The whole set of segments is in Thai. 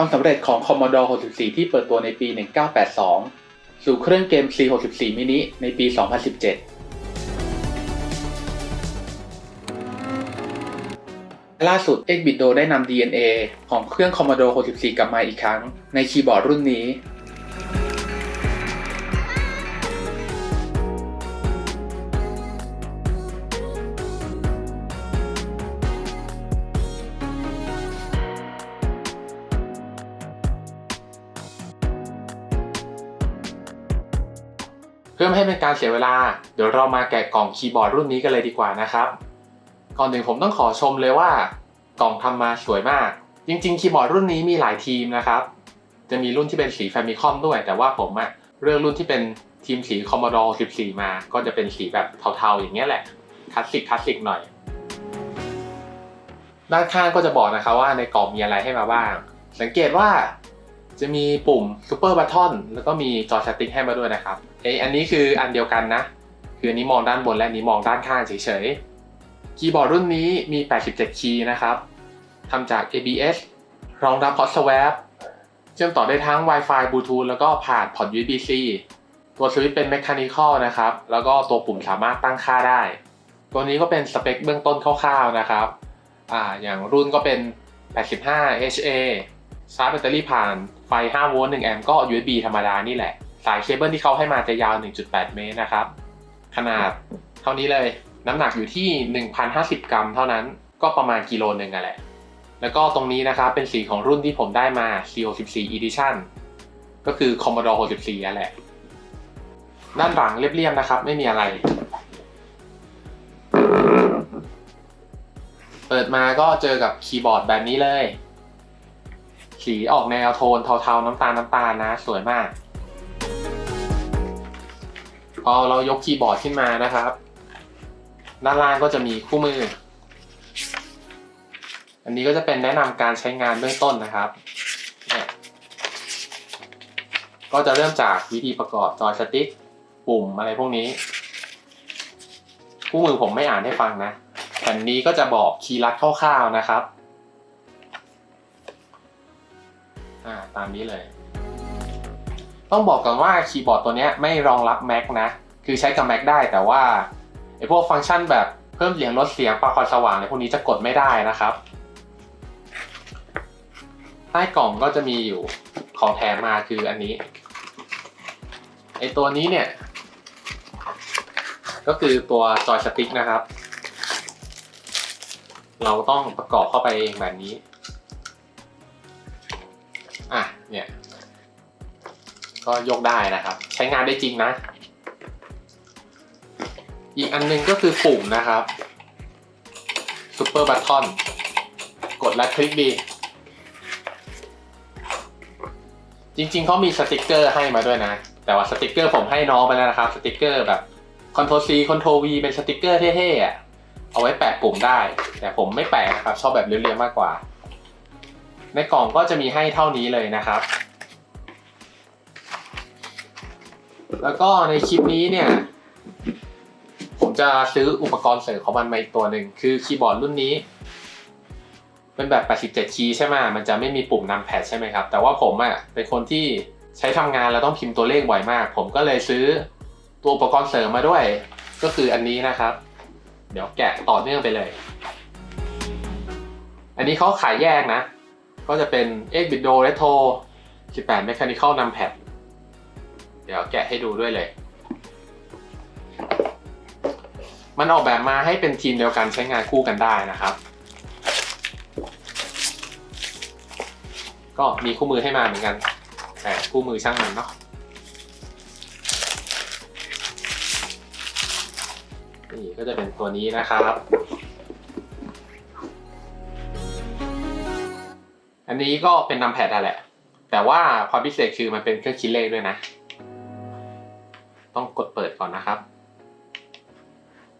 ความสำเร็จของ Commodore 64 ที่เปิดตัวในปี 1982 สู่เครื่องเกม C64 mini ในปี 2017 ล่าสุด Xbitdo ได้นำ DNA ของเครื่อง Commodore 64 กลับมาอีกครั้ง ในคีย์บอร์ดรุ่นนี้ เพื่อไม่ให้เป็นการเสียเวลา เดี๋ยวเรามาแกะกล่องคีย์บอร์ดรุ่นนี้กันเลยดีกว่านะครับ ก่อนอื่นผมต้องขอชมเลยว่ากล่องทำมาสวยมาก จริงๆ คีย์บอร์ดรุ่นนี้มีหลายทีมนะครับ จะมีรุ่นที่เป็นสี Famicom ด้วย แต่ว่าผมอะเลือกรุ่นที่เป็นทีมสี Commodore 14 มา ก็จะเป็นสีแบบเทาๆ อย่างเงี้ยแหละ คลาสสิกคลาสสิกหน่อย ด้านข้างก็จะบอกนะครับว่าในกล่องมีอะไรให้มาบ้าง สังเกตว่าจะมีปุ่ม Super Button แล้วก็มีจอสติ๊กให้มาด้วยนะครับเออันนี้คืออันเดียวกันนะ คืออันนี้มองด้านบนและอันนี้มองด้านข้างเฉยๆ คีย์บอร์ดรุ่นนี้มี 87 คีย์นะครับทำจาก ABS รองรับ Hot Swap เชื่อมต่อได้ทั้ง Wi-Fi Bluetooth แล้วก็ผ่านพอร์ต USB-C ตัวสวิตช์เป็น Mechanical นะครับ แล้วก็ตัวปุ่มสามารถตั้งค่าได้ ตัวนี้ก็เป็นสเปคเบื้องต้นคร่าวๆนะครับอ่าอย่างรุ่นก็เป็น 85 HA ชาร์จแบตเตอรี่ผ่านไฟ 5 โวลต์ 1 แอมป์ก็ USB ธรรมดานี่แหละ สายเคเบิลที่เขาให้มาจะยาว 1.8 เมตรนะครับ ขนาดเท่านี้เลย น้ำหนักอยู่ที่ 1,050 กรัมเท่านั้น ก็ประมาณกิโลหนึ่งอะแหละ แล้วก็ตรงนี้นะครับเป็นสีของรุ่นที่ผมได้มา C64 Edition ก็คือ Commodore 64นั่นแหละ ด้านหลังเรียบๆนะครับ ไม่มีอะไร เปิดมาก็เจอกับคีย์บอร์ดแบบนี้เลย สีออกแนวโทนเทาๆน้ำตาลน้ำตาลนะ สวยมาก อเรายกคีย์บอร์ดขึ้นมานะครับ ด้านล่างก็จะมีคู่มือ อันนี้ก็จะเป็นแนะนำการใช้งานเบื้องต้นนะครับเนี่ยก็จะเริ่มจากวิธีประกอบจอยสติ๊กปุ่มอะไรพวกนี้ คู่มือผมไม่อ่านให้ฟังนะแผ่นนี้ก็จะบอกคีย์ลัดคร่าวๆนะครับ อ่าตามนี้เลย ต้องบอกก่อนว่าคีย์บอร์ดตัวนี้ไม่รองรับ Mac นะ คือใช้กับ Mac ได้แต่ว่าไอพวกฟังก์ชันแบบเพิ่มเสียงลดเสียงปรับความสว่างในพวกนี้จะกดไม่ได้นะครับ ใต้กล่องก็จะมีอยู่ของแถมมาคืออันนี้ไอตัวนี้เนี่ย ก็คือตัวจอยสติ๊กนะครับ เราต้องประกอบเข้าไปเองแบบนี้ อะเนี่ย ก็ยกได้นะครับ ใช้งานได้จริงนะ อีกอันหนึงก็คือปุ่มนะครับ Super Button กดและคลิกดีจริงๆเขามีสติกเกอร์ให้มาด้วยนะ แต่ว่าสติกเกอร์ผมให้น้องไปแล้วนะครับ สติกเกอร์แบบ Ctrl C Ctrl V เป็นสติกเกอร์เท่ๆอะเอาไว้แปะปุ่มได้ แต่ผมไม่แปะนะครับ ชอบแบบเรียวๆมากกว่า ในกล่องก็จะมีให้เท่านี้เลยนะครับ แล้วก็ในคลิปนี้เนี่ย ผมจะซื้ออุปกรณ์เสริมของมันมาอีกตัวหนึ่งคือคีย์บอร์ดรุ่นนี้ เป็นแบบ 87 คีย์ใช่ไหมมันจะไม่มีปุ่มนำแพดใช่ไหมครับ แต่ว่าผมอะเป็นคนที่ใช้ทำงานแล้วต้องพิมพ์ตัวเลขบ่อยมาก ผมก็เลยซื้อตัวอุปกรณ์เสริมมาด้วย ก็คืออันนี้นะครับ เดี๋ยวแกะต่อเนื่องไปเลย อันนี้เขาขายแยกนะ ก็จะเป็น x b i t d o Retro 18 Mechanical Numpad เดี๋ยวแกะให้ดูด้วยเลย มันออกแบบมาให้เป็นทีมเดียวกันใช้งานคู่กันได้นะครับ ก็มีคู่มือให้มาเหมือนกัน แต่คู่มือช่างมันเนาะนี่ก็จะเป็นตัวนี้นะครับ อันนี้ก็เป็นนำแพดนั่นแหละ แต่ว่าความพิเศษคือมันเป็นเครื่องคิดเลขด้วยนะ ต้องกดเปิดก่อนนะครับ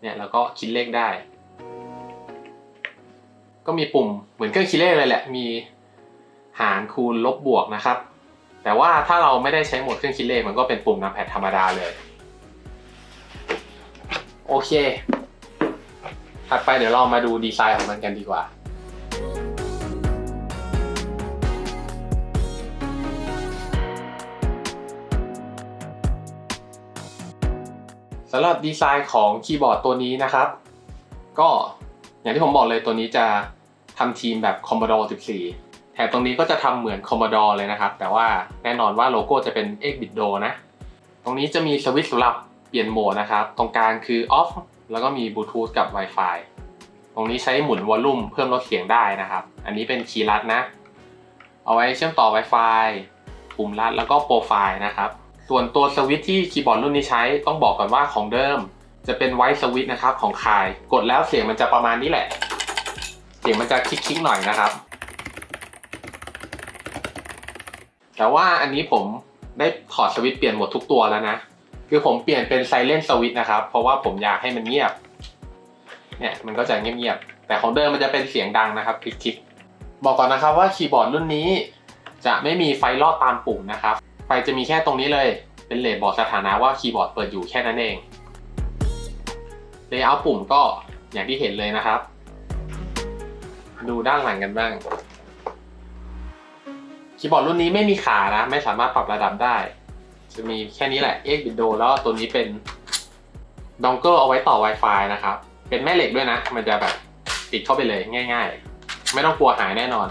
เนี่ยแล้วก็คิดเลขได้ ก็มีปุ่มเหมือนเครื่องคิดเลขเลยแหละ มีหารคูณลบบวกนะครับ แต่ว่าถ้าเราไม่ได้ใช้โหมดเครื่องคิดเลขมันก็เป็นปุ่มนำแพดธรรมดาเลย โอเค ถัดไปเดี๋ยวเรามาดูดีไซน์ของมันกันดีกว่า สำหรับดีไซน์ของคีย์บอร์ดตัวนี้นะครับ ก็อย่างที่ผมบอกเลยตัวนี้จะทำทีมแบบ Commodore 14 แถบตรงนี้ก็จะทำเหมือน Commodore เลยนะครับ แต่ว่าแน่นอนว่าโลโก้จะเป็น X bit do นะ ตรงนี้จะมีสวิตช์สำหรับเปลี่ยนโหมดนะครับ ตรงกลางคือ off แล้วก็มีบลูทูธกับ Wi-Fi ตรงนี้ใช้หมุนวอลลุ่มเพิ่มลดเสียงได้นะครับ อันนี้เป็นคีย์ลัดนะ เอาไว้เชื่อมต่อ Wi-Fi ปุ่มลัดแล้วก็โปรไฟล์นะครับ ส่วนตัวสวิตที่คีย์บอร์ดรุ่นนี้ใช้ต้องบอกก่อนว่าของเดิม จะเป็นไวท์สวิตนะครับของคาย กดแล้วเสียงมันจะประมาณนี้แหละ เสียงมันจะคลิกๆหน่อยนะครับ แต่ว่าอันนี้ผมได้ถอดสวิตเปลี่ยนหมดทุกตัวแล้วนะ คือผมเปลี่ยนเป็นไซเลนสวิตนะครับ เพราะว่าผมอยากให้มันเงียบ เนี่ยมันก็จะเงียบๆ แต่ของเดิมมันจะเป็นเสียงดังนะครับคลิกๆ บอกก่อนนะครับว่าคีย์บอร์ดรุ่นนี้จะไม่มีไฟลอดตามปุ่มนะครับ ไฟจะมีแค่ตรงนี้เลย เป็นเลทบอกสถานะว่าคีย์บอร์ดเปิดอยู่แค่นั้นเองเลเยอร์ปุ่มก็อย่างที่เห็นเลยนะครับ ดูด้านหลังกันบ้าง คีย์บอร์ดรุ่นนี้ไม่มีขานะ ไม่สามารถปรับระดับได้ จะมีแค่นี้แหละ X bit do แล้วตัวนี้เป็นดองเกิลเอาไว้ต่อ Wi-Fi นะครับ เป็นแม่เหล็กด้วยนะ มันจะแบบติดเข้าไปเลยง่าย ๆ ไม่ต้องกลัวหายแน่นอน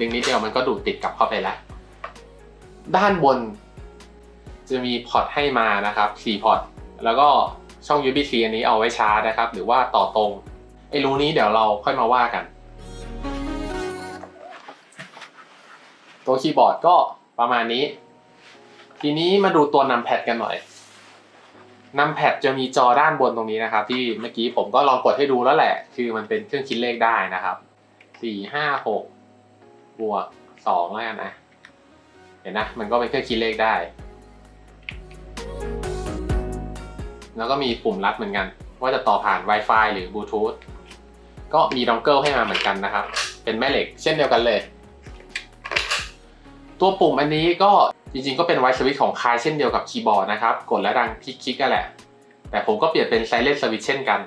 ดึงนิดเดียวมันก็ดูดติดกลับเข้าไปแล้ว ด้านบน จะมีพอร์ตให้มานะครับ4พอร์ตแล้วก็ช่อง USB-C อันนี้เอาไว้ชาร์จนะครับ หรือว่าต่อตรงไอ้รูนี้เดี๋ยวเราค่อยมาว่ากันตัวคีย์บอร์ดก็ประมาณนี้ ทีนี้มาดูตัวนำแพดกันหน่อยนำแพดจะมีจอด้านบนตรงนี้นะครับ ที่เมื่อกี้ผมก็ลองกดให้ดูแล้วแหละ คือมันเป็นเครื่องคิดเลขได้นะครับสี่ห้าหก บวกสองแล้วกันนะเห็นนะ มันก็เป็นเครื่องคิดเลขได้ แล้วก็มีปุ่มลัดเหมือนกัน ว่าจะต่อผ่าน Wi-Fi หรือบลูทูธก็มีดองเกิลให้มาเหมือนกันนะครับ เป็นแม่เหล็กเช่นเดียวกันเลย ตัวปุ่มอันนี้ก็จริงๆ ก็เป็นไวท์สวิตช์ของคายเช่นเดียวกับคีย์บอร์ดนะครับ กดแล้วดังคลิกๆกันแหละ แต่ผมก็เปลี่ยนเป็นไซเลนสวิตช์เช่นกัน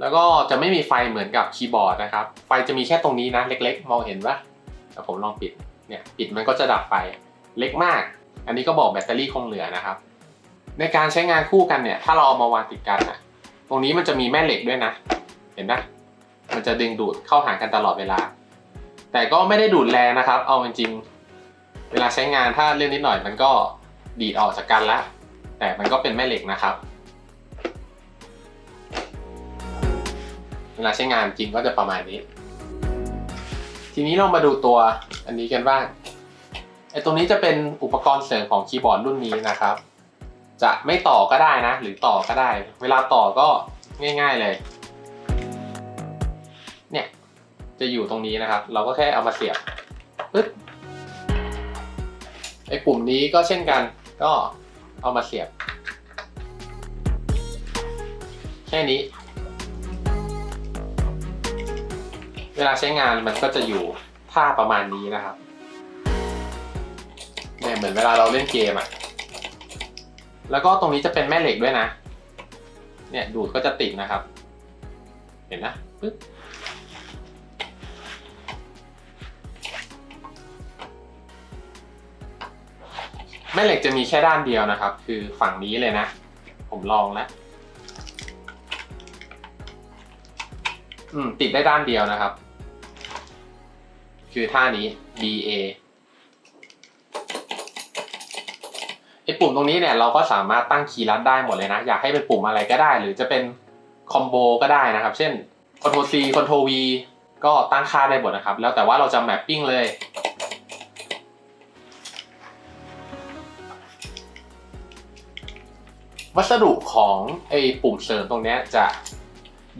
แล้วก็จะไม่มีไฟเหมือนกับคีย์บอร์ดนะครับ ไฟจะมีแค่ตรงนี้นะเล็กๆ มองเห็นปะ แต่ผมลองปิดเนี่ยปิดมันก็จะดับไปเล็กมาก อันนี้ก็บอกแบตเตอรี่คงเหลือนะครับ ในการใช้งานคู่กันเนี่ยถ้าเราเอามาวางติดกันนะตรงนี้มันจะมีแม่เหล็กด้วยนะ เห็นปะมันจะดึงดูดเข้าหากันตลอดเวลา แต่ก็ไม่ได้ดูดแรงนะครับ เอาจริงๆเวลาใช้งานถ้าเล่นนิดหน่อยมันก็ดีดออกจากกันแล้วแต่มันก็เป็นแม่เหล็กนะครับ เวลาใช้งานจริงก็จะประมาณนี้ ทีนี้เรามาดูตัวอันนี้กันบ้างไอ้ตรงนี้จะเป็นอุปกรณ์เสริมของคีย์บอร์ดรุ่นนี้นะครับ จะไม่ต่อก็ได้นะ หรือต่อก็ได้ เวลาต่อก็ง่าย ๆเลย เนี่ยจะอยู่ตรงนี้นะครับ เราก็แค่เอามาเสียบปึ๊บไอ้ปุ่มนี้ก็เช่นกัน ก็เอามาเสียบ แค่นี้ เวลาใช้งานมันก็จะอยู่ท่าประมาณนี้นะครับเนี่ยเหมือนเวลาเราเล่นเกมอะ่ะ แล้วก็ตรงนี้จะเป็นแม่เหล็กด้วยนะ เนี่ยดูดก็จะติดนะครับ เห็นนะปึ๊บแม่เหล็กจะมีแค่ด้านเดียวนะครับ คือฝั่งนี้เลยนะ ผมลองแล้วอืมติดได้ด้านเดียวนะครับ คือท่านี้ BA ไอปุ่มตรงนี้เนี่ยเราก็สามารถตั้งคีย์ลัดได้หมดเลยนะ อยากให้เป็นปุ่มอะไรก็ได้ หรือจะเป็นคอมโบก็ได้นะครับ เช่น Ctrl C Ctrl V ก็ตั้งค่าได้หมดนะครับ แล้วแต่ว่าเราจะแมปปิ้งเลย วัสดุของไอปุ่มเสริมตรงนี้จะ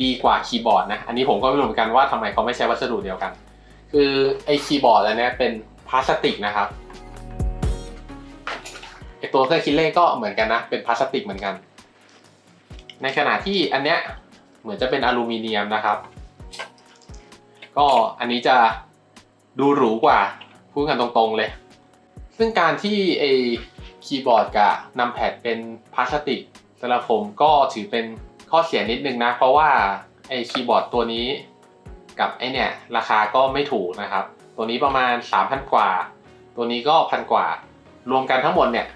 ดีกว่าคีย์บอร์ดนะ อันนี้ผมก็ไม่รู้เหมือนกันว่าทำไมเขาไม่ใช้วัสดุเดียวกัน คือไอ้คีย์บอร์ดอันเนี้ยเป็นพลาสติกนะครับไอ้ตัวเครื่องคิดเลขก็เหมือนกันนะ เป็นพลาสติกเหมือนกัน ในขณะที่อันเนี้ยเหมือนจะเป็นอลูมิเนียมนะครับ ก็อันนี้จะดูหรูกว่าพูดกันตรงๆเลย ซึ่งการที่ไอ้คีย์บอร์ดกับนำแพดเป็นพลาสติกสำหรับผมก็ถือเป็นข้อเสียนิดนึงนะ เพราะว่าไอ้คีย์บอร์ดตัวนี้ กับไอเนี่ยราคาก็ไม่ถูกนะครับ ตัวนี้ประมาณ 3,000 กว่า ตัวนี้ก็พันกว่า รวมกันทั้งหมดเนี่ย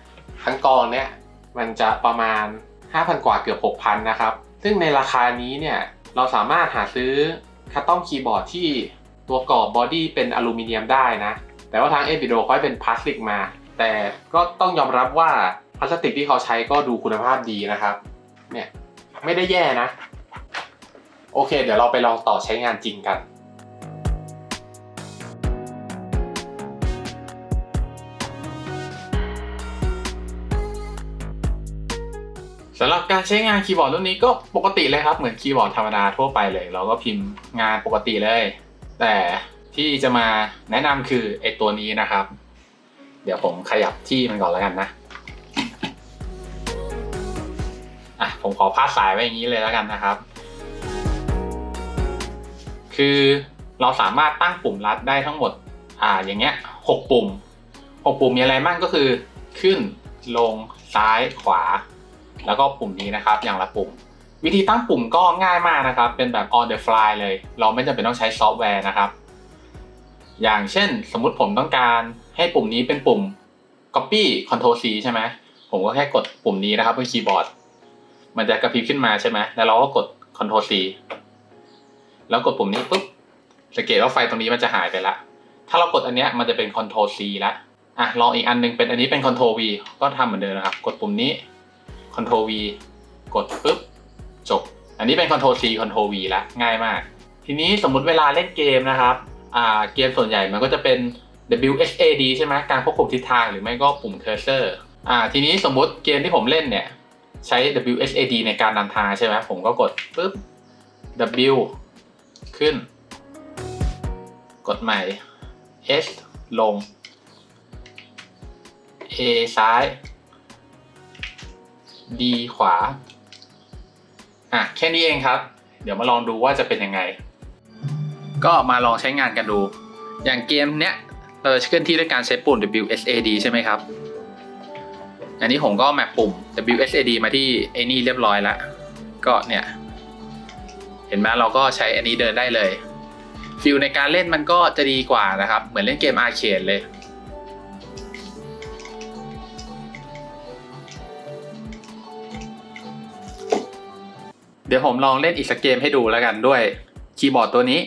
ทั้งกองเนี่ยมันจะประมาณ 5,000 กว่าเกือบ 6,000 นะครับ ซึ่งในราคานี้เนี่ยเราสามารถหาซื้อคัสตอมคีย์บอร์ดที่ตัวกรอบบอดี้เป็นอลูมิเนียมได้นะ แต่ว่าทางเอ i ิโดเขาเป็นพลาสติกมา แต่ก็ต้องยอมรับว่าพลาสติกที่เขาใช้ก็ดูคุณภาพดีนะครับ เนี่ยไม่ได้แย่นะ โอเค เดี๋ยวเราไปลองต่อใช้งานจริงกันสำหรับการใช้งานคีย์บอร์ดรุ่นนี้ก็ปกติเลยครับ เหมือนคีย์บอร์ดธรรมดาทั่วไปเลย เราก็พิมพ์งานปกติเลย แต่ที่จะมาแนะนำคือไอตัวนี้นะครับ เดี๋ยวผมขยับที่มันก่อนแล้วกันนะอะผมขอพาดสายไว้อย่างนี้เลยแล้วกันนะครับ คือเราสามารถตั้งปุ่มลัดได้ทั้งหมดอ่าอย่างเงี้ยหกปุ่มหกปุ่มมีอะไรบ้างก็คือ ขึ้นลงซ้ายขวา แล้วก็ปุ่มนี้นะครับอย่างละปุ่ม วิธีตั้งปุ่มก็ง่ายมากนะครับ เป็นแบบ on the fly เลย เราไม่จำเป็นต้องใช้ซอฟต์แวร์นะครับ อย่างเช่นสมมุติผมต้องการให้ปุ่มนี้เป็นปุ่ม copy control C ใช่ไหมผมก็แค่กดปุ่มนี้นะครับบนคีย์บอร์ด มันจะกระพริบขึ้นมาใช่ไหมแล้วเราก็กด control C แล้วกดปุ่มนี้ปุ๊บสังเกตว่าไฟตรงนี้มันจะหายไปละถ้าเรากดอันเนี้ยมันจะเป็น control C ละอะลองอีกอันหนึงเป็นอันนี้เป็น control V ก็ทำเหมือนเดิมนะครับ กดปุ่มนี้ control V กดปุ๊บจบ อันนี้เป็น control C control V ละง่ายมาก ทีนี้สมมุติเวลาเล่นเกมนะครับอ่าเกมส่วนใหญ่มันก็จะเป็น WSAD ใช่ไหมการควบคุมทิศทางหรือไม่ก็ปุ่ม cursor อ่าทีนี้สมมุติเกมที่ผมเล่นเนี่ยใช้ WSAD ในการนำทางใช่ไหมผมก็กดปุ๊บ W ขึ้น กดใหม่ S ลง A ซ้าย D ขวา อะ แค่นี้เองครับ เดี๋ยวมาลองดูว่าจะเป็นยังไง ก็มาลองใช้งานกันดู อย่างเกมเนี้ย เราจะเคลื่อนที่ด้วยการใช้ปุ่ม WSAD ใช่ไหมครับ อันนี้ผมก็แมปปุ่ม WSAD มาที่ไอ้นี่เรียบร้อยแล้ว ก็เนี่ย เห็นไหมเราก็ใช้อันนี้เดินได้เลยฟิลในการเล่นมันก็จะดีกว่านะครับ เหมือนเล่นเกมอาร์เคดเลยเดี๋ยวผมลองเล่นอีกสักเกมให้ดูแล้วกันด้วยคีย์บอร์ดตัวนี้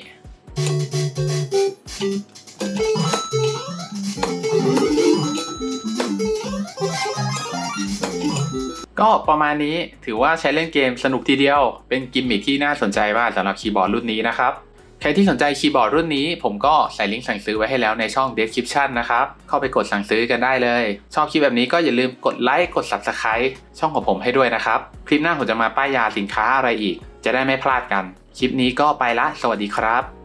ก็ประมาณนี้ถือว่าใช้เล่นเกมสนุกทีเดียว เป็นกิมมิคที่น่าสนใจมากสำหรับคีย์บอร์ดรุ่นนี้นะครับ ใครที่สนใจคีย์บอร์ดรุ่นนี้ ผมก็ใส่ลิงก์สั่งซื้อไว้ให้แล้วในช่อง description นะครับ เข้าไปกดสั่งซื้อกันได้เลย ชอบคลิปแบบนี้ก็อย่าลืมกดไลค์กด subscribe ช่องของผมให้ด้วยนะครับ คลิปหน้าผมจะมาป้ายยาสินค้าอะไรอีก จะได้ไม่พลาดกัน คลิปนี้ก็ไปละ สวัสดีครับ